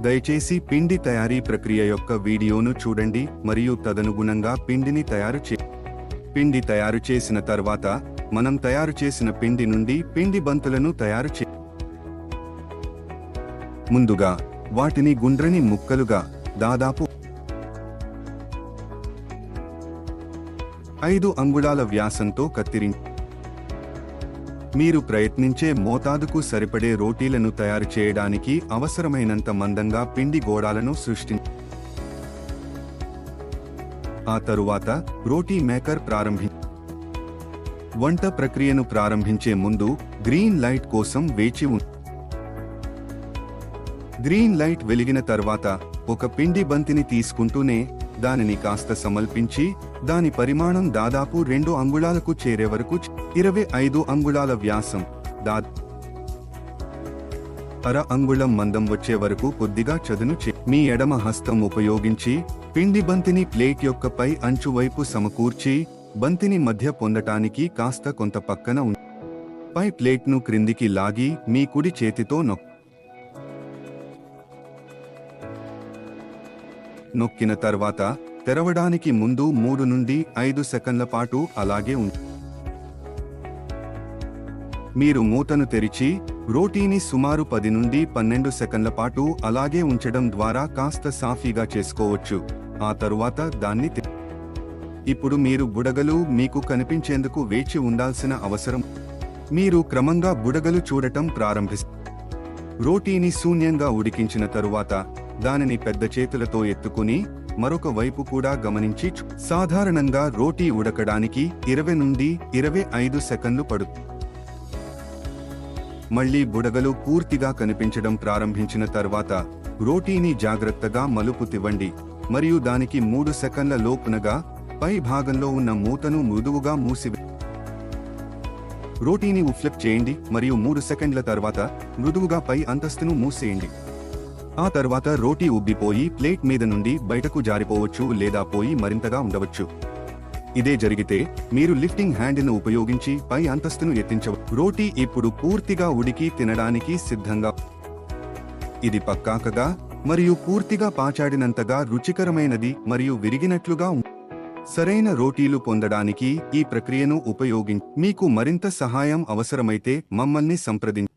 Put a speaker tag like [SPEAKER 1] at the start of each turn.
[SPEAKER 1] దయచేసి పిండి తయారీ ప్రక్రియ యొక్క వీడియోను చూడండి మరియు తదనుగుణంగా పిండిని తయారు చే పిండి తయారు చేసిన తర్వాత మనం తయారు చేసిన పిండి నుండి పిండి బంతులను తయారు చే ముందుగా వాటిని గుండ్రని ముక్కలుగా దాదాపు ఐదు అంగుళాల వ్యాసంతో కత్తిరించి మీరు ప్రయత్నించే మోతాదుకు సరిపడే రోటీలను తయారు చేయడానికి అవసరమైనంత మందంగా పిండి గోడాలను సృష్టి ఆ తరువాత రోటీ మేకర్ ప్రారంభి వంట ప్రక్రియను ప్రారంభించే ముందు గ్రీన్ లైట్ కోసం వేచి ఉంది గ్రీన్ లైట్ వెలిగిన తర్వాత ఒక పిండి బంతిని తీసుకుంటూనే దానిని కాస్త సమల్పించి దాని పరిమాణం దాదాపు రెండు అంగుళాలకు చేరే వరకు ఇరవై ఐదు అంగుళాల వ్యాసం దా అర అంగుళం మందం వచ్చే వరకు కొద్దిగా చదును చే మీ ఎడమ హస్తం ఉపయోగించి పిండి బంతిని ప్లేట్ యొక్క పై అంచు వైపు సమకూర్చి బంతిని మధ్య పొందటానికి కాస్త కొంత పక్కన ఉంది పై ప్లేట్ను క్రిందికి లాగి మీ కుడి చేతితో నొక్ నొక్కిన తర్వాత తెరవడానికి ముందు మూడు నుండి ఐదు సెకండ్ల పాటు అలాగే ఉంది మీరు మూతను తెరిచి రోటీని సుమారు పది నుండి పన్నెండు సెకన్ల పాటు అలాగే ఉంచడం ద్వారా కాస్త సాఫీగా చేసుకోవచ్చు. ఆ తరువాత దాన్ని ఇప్పుడు మీరు బుడగలు మీకు కనిపించేందుకు వేచి ఉండాల్సిన అవసరం. మీరు క్రమంగా బుడగలు చూడటం ప్రారంభిస్తారు రోటీని శూన్యంగా ఉడికించిన తరువాత దానిని పెద్ద చేతులతో ఎత్తుకుని మరొక వైపు కూడా గమనించి సాధారణంగా రోటీ ఉడకడానికి ఇరవై నుండి ఇరవై ఐదు సెకన్లు పడు మళ్ళీ బుడగలు పూర్తిగా కనిపించడం ప్రారంభించిన తర్వాత రోటీని జాగ్రత్తగా మలుపు తివ్వండి మరియు దానికి మూడు సెకన్ల లోపునగా పై భాగంలో ఉన్న మూతను మృదువుగా మూసివే రోటీని ఉఫ్లిప్ చేయండి మరియు మూడు సెకండ్ల తర్వాత మృదువుగా పై అంతస్తును మూసేయండి. ఆ తర్వాత రోటీ ఉబ్బిపోయి ప్లేట్ మీద నుండి బయటకు జారిపోవచ్చు లేదా పోయి మరింతగా ఉండవచ్చు. ఇదే జరిగితే మీరు లిఫ్టింగ్ హ్యాండ్ను ఉపయోగించి పై అంతస్తును ఎత్తించవచ్చు రోటీ ఇప్పుడు పూర్తిగా ఉడికి తినడానికి సిద్ధంగా ఇది పక్కాకగా మరియు పూర్తిగా పాచాడినంతగా రుచికరమైనది మరియు విరిగినట్లుగా సరైన రోటీలు పొందడానికి ఈ ప్రక్రియను ఉపయోగించి మీకు మరింత సహాయం అవసరమైతే మమ్మల్ని సంప్రదించి